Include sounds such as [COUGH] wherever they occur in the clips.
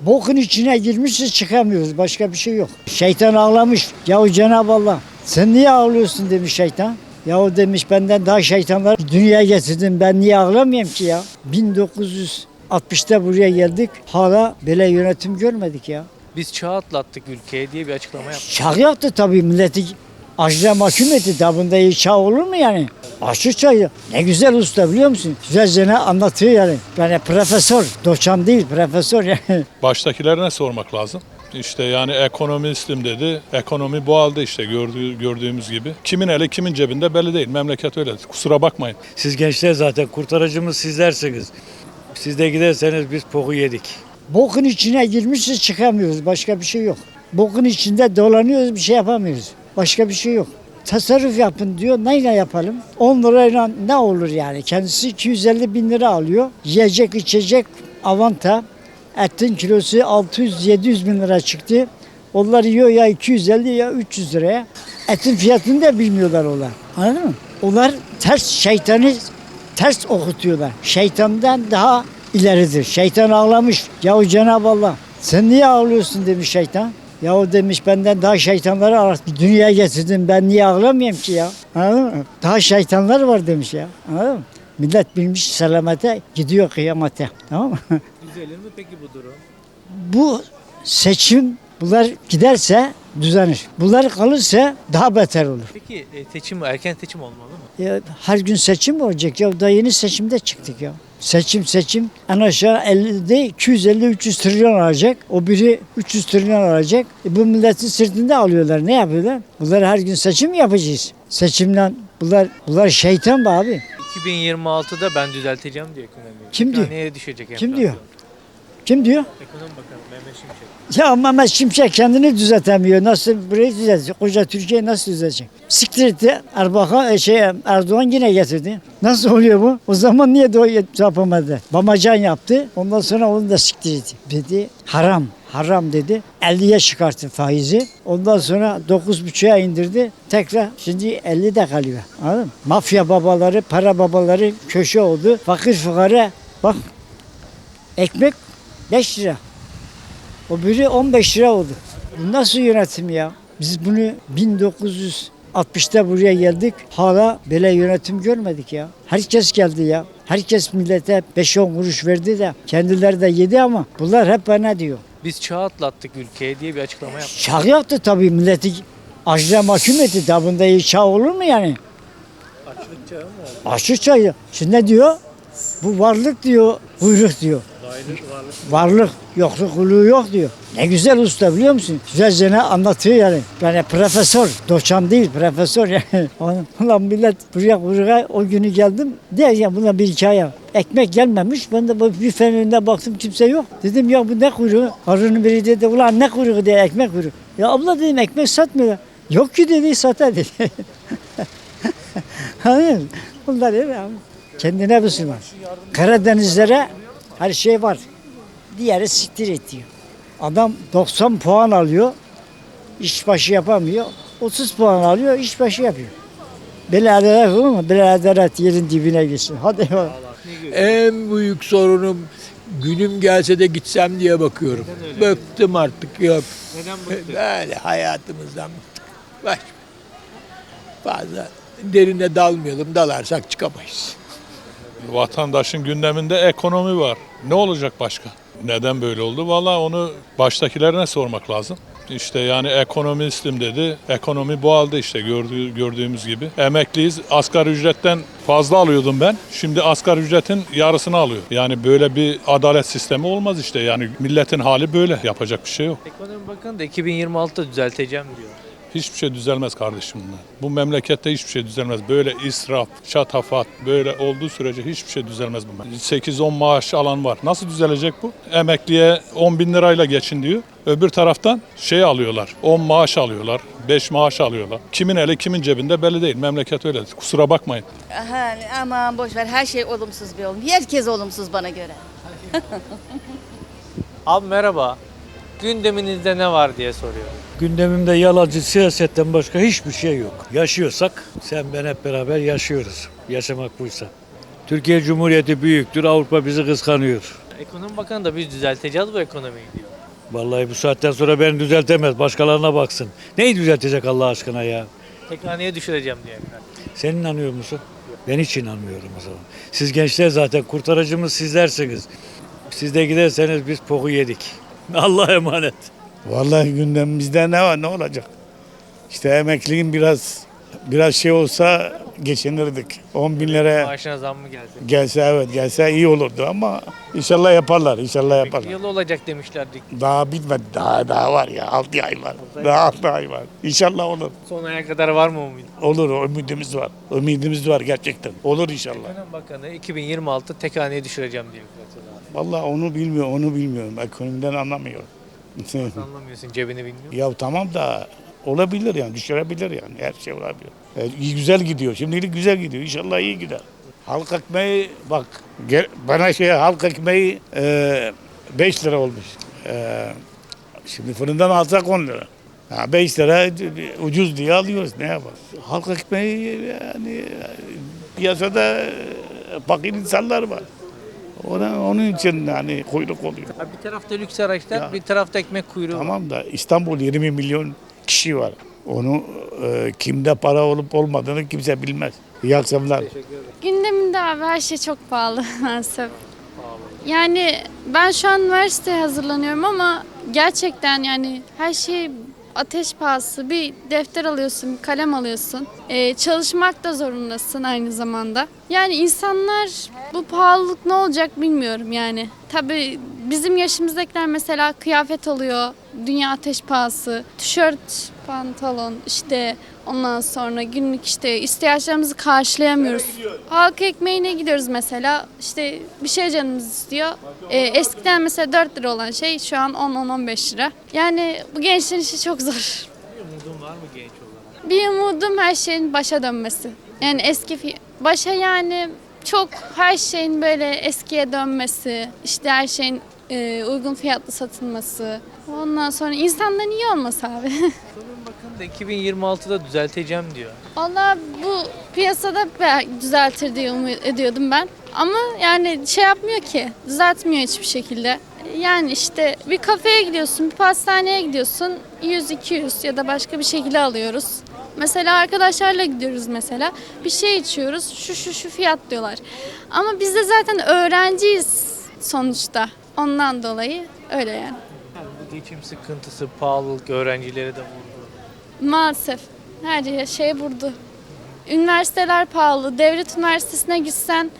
Bokun içine girmişiz çıkamıyoruz. Başka bir şey yok. Şeytan ağlamış. Yahu Cenab-ı Allah sen niye ağlıyorsun demiş şeytan. Yahu demiş benden daha şeytanlar dünyaya getirdin ben niye ağlamayayım ki ya. 1960'ta buraya geldik hala böyle yönetim görmedik ya. Biz çağ atlattık ülkeye diye bir açıklama yaptı. Çağ yaptı tabii milleti açlığa mahkum etti. Tabunda iyi çağ olur mu yani? Açlık çayı. Ne güzel usta biliyor musun? Güzelce anlatıyor yani. Yani profesör, doçan değil profesör yani. [LAUGHS] Baştakilerine sormak lazım. İşte yani ekonomistim dedi. Ekonomi bu halde işte gördüğü, gördüğümüz gibi. Kimin eli kimin cebinde belli değil. Memleket öyle. Kusura bakmayın. Siz gençler zaten kurtarıcımız sizlersiniz. Siz de giderseniz biz poku yedik. Bokun içine girmişiz çıkamıyoruz. Başka bir şey yok. Bokun içinde dolanıyoruz bir şey yapamıyoruz. Başka bir şey yok. Tasarruf yapın diyor. Neyle yapalım? 10 lirayla ne olur yani? Kendisi 250 bin lira alıyor. Yiyecek içecek avanta. Etin kilosu 600-700 bin lira çıktı. Onlar yiyor ya 250 ya 300 liraya. Etin fiyatını da bilmiyorlar onlar. Anladın mı? Onlar ters şeytanı ters okutuyorlar. Şeytandan daha ileridir. Şeytan ağlamış. Yahu Cenab-ı Allah sen niye ağlıyorsun demiş şeytan. Yahu demiş benden daha şeytanları ara- dünyaya getirdin ben niye ağlamayayım ki ya. Anladın mı? Daha şeytanlar var demiş ya. Anladın mı? Millet bilmiş selamete gidiyor kıyamete. Tamam mı? [LAUGHS] Düzelir mi peki bu durum? Bu seçim bunlar giderse düzenir. Bunlar kalırsa daha beter olur. Peki e, seçim erken seçim olmalı mı? Ya her gün seçim olacak ya? Daha yeni seçimde çıktık ya. Seçim seçim en aşağı 50'de 250-300 trilyon alacak. O biri 300 trilyon alacak. E bu milletin sırtında alıyorlar. Ne yapıyorlar? Bunlar her gün seçim yapacağız? Seçimden bunlar bunlar şeytan be abi. 2026'da ben düzelteceğim diyor ekonomiyi. Kim diyor? Haneye düşecek Kim enflasyon. diyor? Kim diyor? Ekonomi Bakanı Mehmet Şimşek. Ya Mehmet Şimşek kendini düzeltemiyor. Nasıl burayı düzeltecek? Koca Türkiye nasıl düzelecek? Siktir etti. Erbakan, e, şey, Erdoğan yine getirdi. Nasıl oluyor bu? O zaman niye de yapamadı? Bamacan yaptı. Ondan sonra onu da siktir etti. Dedi haram. Haram dedi. 50'ye çıkarttı faizi. Ondan sonra 9,5'a indirdi. Tekrar şimdi 50'de kalıyor. Anladın mı? Mafya babaları, para babaları köşe oldu. Fakir fukara bak ekmek 5 lira. O biri 15 lira oldu. Bu nasıl yönetim ya? Biz bunu 1960'ta buraya geldik. Hala böyle yönetim görmedik ya. Herkes geldi ya. Herkes millete 5-10 kuruş verdi de kendileri de yedi ama bunlar hep bana diyor. Biz çağ atlattık ülkeye diye bir açıklama yaptı. Çağ yaptı tabii milleti açlığa mahkum etti. Tabunda iyi çağ olur mu yani? Açlık çağı mı? Açlık çayı. Şimdi ne diyor? Bu varlık diyor, buyruk diyor. Varlık, yokluk kuluğu yok diyor. Ne güzel usta biliyor musun? Güzelce ne anlatıyor yani. Yani profesör, doçan değil profesör yani. [LAUGHS] Ulan millet buraya buraya o günü geldim. Diye ya buna bir hikaye. Ekmek gelmemiş. Ben de büfenin önüne baktım kimse yok. Dedim ya bu ne kuyruğu? Arının biri dedi ulan ne kuyruğu diye ekmek kuyruğu. Ya abla dedim ekmek satmıyor. Yok ki dedi satar dedi. [LAUGHS] Hani bunlar öyle abi. Kendine Müslüman. Karadenizlere her şey var. Diğeri siktir et diyor. Adam 90 puan alıyor. iş başı yapamıyor. 30 puan alıyor, iş başı yapıyor. Adalet olur mu? Adalet yerin dibine gitsin. Hadi ya. En büyük sorunum günüm gelse de gitsem diye bakıyorum. Bıktım artık yok. Neden bıktı? Böyle hayatımızdan bıktık. Baş. Fazla derine dalmayalım. Dalarsak çıkamayız. Vatandaşın gündeminde ekonomi var. Ne olacak başka? Neden böyle oldu? Vallahi onu baştakilerine sormak lazım. İşte yani ekonomistim dedi. Ekonomi bu halde işte gördüğü, gördüğümüz gibi. Emekliyiz. Asgari ücretten fazla alıyordum ben. Şimdi asgari ücretin yarısını alıyor. Yani böyle bir adalet sistemi olmaz işte. Yani milletin hali böyle. Yapacak bir şey yok. Ekonomi Bakanı da 2026'da düzelteceğim diyor. Hiçbir şey düzelmez kardeşim bunlar. Bu memlekette hiçbir şey düzelmez. Böyle israf, şatafat böyle olduğu sürece hiçbir şey düzelmez bu. memleket. 8-10 maaş alan var. Nasıl düzelecek bu? Emekliye 10 bin lirayla geçin diyor. Öbür taraftan şey alıyorlar. 10 maaş alıyorlar. 5 maaş alıyorlar. Kimin eli kimin cebinde belli değil. Memleket öyle. Kusura bakmayın. Aha, aman boş ver her şey olumsuz bir olum. Herkes olumsuz bana göre. Abi merhaba. Gündeminizde ne var diye soruyor. Gündemimde yalancı siyasetten başka hiçbir şey yok. Yaşıyorsak sen ben hep beraber yaşıyoruz. Yaşamak buysa. Türkiye Cumhuriyeti büyüktür. Avrupa bizi kıskanıyor. Ekonomi Bakanı da biz düzelteceğiz bu ekonomiyi diyor. Vallahi bu saatten sonra beni düzeltemez. Başkalarına baksın. Neyi düzeltecek Allah aşkına ya? Tek haneye düşüreceğim diyor. Sen inanıyor musun? Ben hiç inanmıyorum o zaman. Siz gençler zaten kurtarıcımız sizlersiniz. Siz de giderseniz biz poku yedik. [LAUGHS] Allah'a emanet. Vallahi gündemimizde ne var ne olacak? İşte emekliliğin biraz biraz şey olsa geçinirdik. 10 bin lira Maaşına zam mı geldi? gelse evet gelse iyi olurdu ama inşallah yaparlar inşallah Bir yaparlar. yıl olacak demişlerdi. Daha bitmedi daha daha var ya 6 ay var. Daha 6 ay var. İnşallah olur. Son aya kadar var mı umut? Olur ümidimiz var. Ümidimiz var gerçekten. Olur inşallah. Ekonomi Bakanı 2026 tek haneye düşüreceğim diyor. Vallahi onu bilmiyorum onu bilmiyorum. Ekonomiden anlamıyorum. Anlamıyorsun cebini bilmiyor. Ya tamam da olabilir yani düşürebilir yani her şey olabilir. E, iyi güzel gidiyor. Şimdilik güzel gidiyor. İnşallah iyi gider. Halk ekmeği bak gel, bana şey halk ekmeği 5 lira olmuş. E, şimdi fırından alsak 10 lira. 5 lira ucuz diye alıyoruz ne yapalım. Halk ekmeği yani e, piyasada e, fakir insanlar var. Ona, onun için yani kuyruk oluyor. Ha, bir tarafta lüks araçlar, Ya. bir tarafta ekmek kuyruğu. Tamam da İstanbul 20 milyon kişi var. Onu e, kimde para olup olmadığını kimse bilmez. İyi akşamlar. Gündeminde abi her şey çok pahalı [LAUGHS] maalesef. Yani ben şu an üniversiteye hazırlanıyorum ama gerçekten yani her şey ateş pahası. Bir defter alıyorsun, bir kalem alıyorsun. Ee, çalışmak da zorundasın aynı zamanda. Yani insanlar bu pahalılık ne olacak bilmiyorum yani. Tabii bizim yaşımızdakiler mesela kıyafet alıyor. Dünya ateş pahası. Tişört, pantolon işte ondan sonra günlük işte ihtiyaçlarımızı karşılayamıyoruz. Halk ekmeğine gidiyoruz mesela. İşte bir şey canımız istiyor. Ee, eskiden mesela 4 lira olan şey şu an 10-15 lira. Yani bu gençlerin işi çok zor. Bir umudun var mı genç olarak? Bir umudum her şeyin başa dönmesi. Yani eski başa yani çok her şeyin böyle eskiye dönmesi, işte her şeyin e, uygun fiyatlı satılması. Ondan sonra insanların iyi olması abi. [LAUGHS] Ekonomi Bakanı da 2026'da düzelteceğim diyor. Vallahi bu piyasada düzeltir diye umut ediyordum ben. Ama yani şey yapmıyor ki, düzeltmiyor hiçbir şekilde. Yani işte bir kafeye gidiyorsun, bir pastaneye gidiyorsun, 100-200 ya da başka bir şekilde alıyoruz. Mesela arkadaşlarla gidiyoruz mesela. Bir şey içiyoruz, şu şu şu fiyat diyorlar. Ama biz de zaten öğrenciyiz sonuçta. Ondan dolayı öyle yani. Yani bu geçim sıkıntısı, pahalılık öğrencileri de vurdu. Maalesef her şey vurdu. Üniversiteler pahalı. Devlet üniversitesine gitsen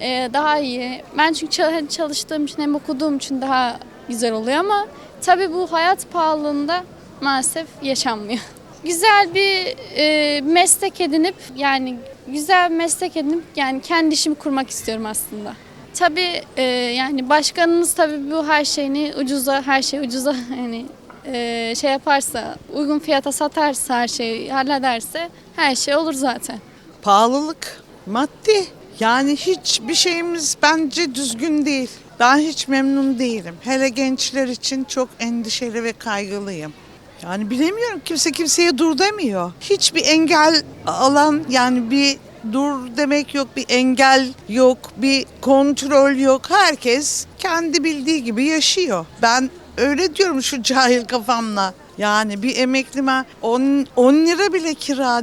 e, daha iyi. Ben çünkü çal- hem çalıştığım için hem okuduğum için daha güzel oluyor ama tabii bu hayat pahalılığında maalesef yaşanmıyor. [LAUGHS] Güzel bir e, meslek edinip yani güzel bir meslek edinip yani kendi işimi kurmak istiyorum aslında. Tabii e, yani başkanımız tabii bu her şeyini ucuza, her şey ucuza [LAUGHS] yani e, şey yaparsa, uygun fiyata satarsa her şeyi hallederse her şey olur zaten. Pahalılık, maddi. Yani hiçbir şeyimiz bence düzgün değil. Ben hiç memnun değilim. Hele gençler için çok endişeli ve kaygılıyım. Yani bilemiyorum kimse kimseye dur demiyor. Hiçbir engel alan yani bir dur demek yok, bir engel yok, bir kontrol yok. Herkes kendi bildiği gibi yaşıyor. Ben öyle diyorum şu cahil kafamla. Yani bir emeklime 10, 10 lira bile kira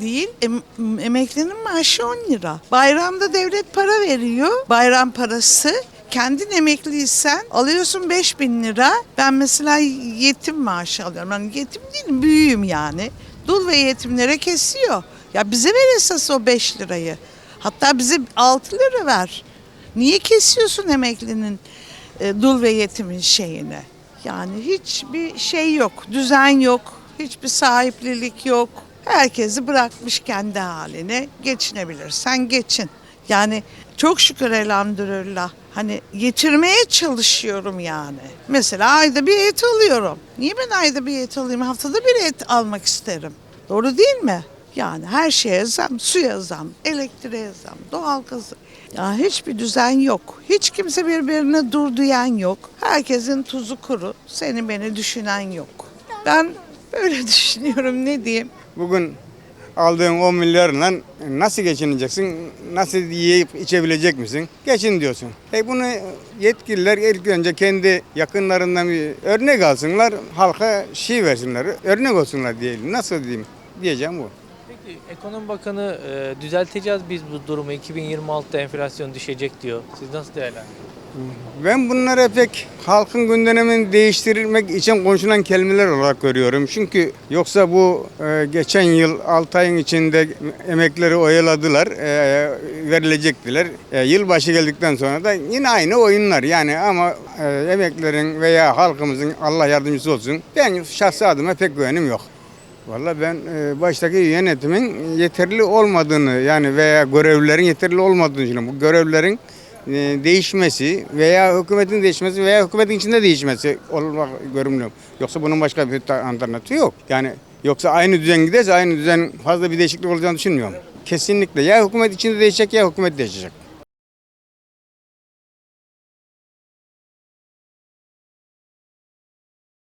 değil. Em- emeklinin maaşı 10 lira. Bayramda devlet para veriyor. Bayram parası. Kendin emekliysen alıyorsun 5000 lira. Ben mesela yetim maaşı alıyorum. Yani yetim değilim, büyüğüm yani. Dul ve yetimlere kesiyor. Ya bize ver esas o 5 lirayı. Hatta bize 6 lira ver. Niye kesiyorsun emeklinin e, dul ve yetimin şeyini? Yani hiçbir şey yok, düzen yok, hiçbir sahiplilik yok. Herkesi bırakmış kendi haline. Geçinebilirsen geçin. Yani çok şükür elhamdülillah. Hani getirmeye çalışıyorum yani. Mesela ayda bir et alıyorum. Niye ben ayda bir et alayım? Haftada bir et almak isterim. Doğru değil mi? Yani her şeye zam, suya zam, elektriğe zam, doğalgaz. Ya hiçbir düzen yok. Hiç kimse birbirine dur diyen yok. Herkesin tuzu kuru. Seni beni düşünen yok. Ben böyle [LAUGHS] düşünüyorum ne diyeyim. Bugün aldığın 10 milyarla nasıl geçineceksin? Nasıl yiyip içebilecek misin? Geçin diyorsun. E bunu yetkililer ilk önce kendi yakınlarından bir örnek alsınlar, halka şey versinler, örnek olsunlar diyelim. Nasıl diyeyim? Diyeceğim bu. Ekonomi Bakanı e, düzelteceğiz biz bu durumu 2026'da enflasyon düşecek diyor. Siz nasıl değerlendiriyorsunuz? Ben bunları pek halkın gündemini değiştirmek için konuşulan kelimeler olarak görüyorum. Çünkü yoksa bu e, geçen yıl 6 ayın içinde emekleri oyaladılar, e, verilecektiler. E, yılbaşı geldikten sonra da yine aynı oyunlar yani ama e, emeklerin veya halkımızın Allah yardımcısı olsun. Ben şahsi adıma pek güvenim yok. Vallahi ben e, baştaki yönetimin yeterli olmadığını yani veya görevlilerin yeterli olmadığını düşünüyorum. Bu görevlilerin e, değişmesi veya hükümetin değişmesi veya hükümetin içinde değişmesi olmak görünüyor. Yoksa bunun başka bir alternatifi yok. Yani yoksa aynı düzen giderse aynı düzen fazla bir değişiklik olacağını düşünmüyorum. Kesinlikle ya hükümet içinde değişecek ya hükümet değişecek.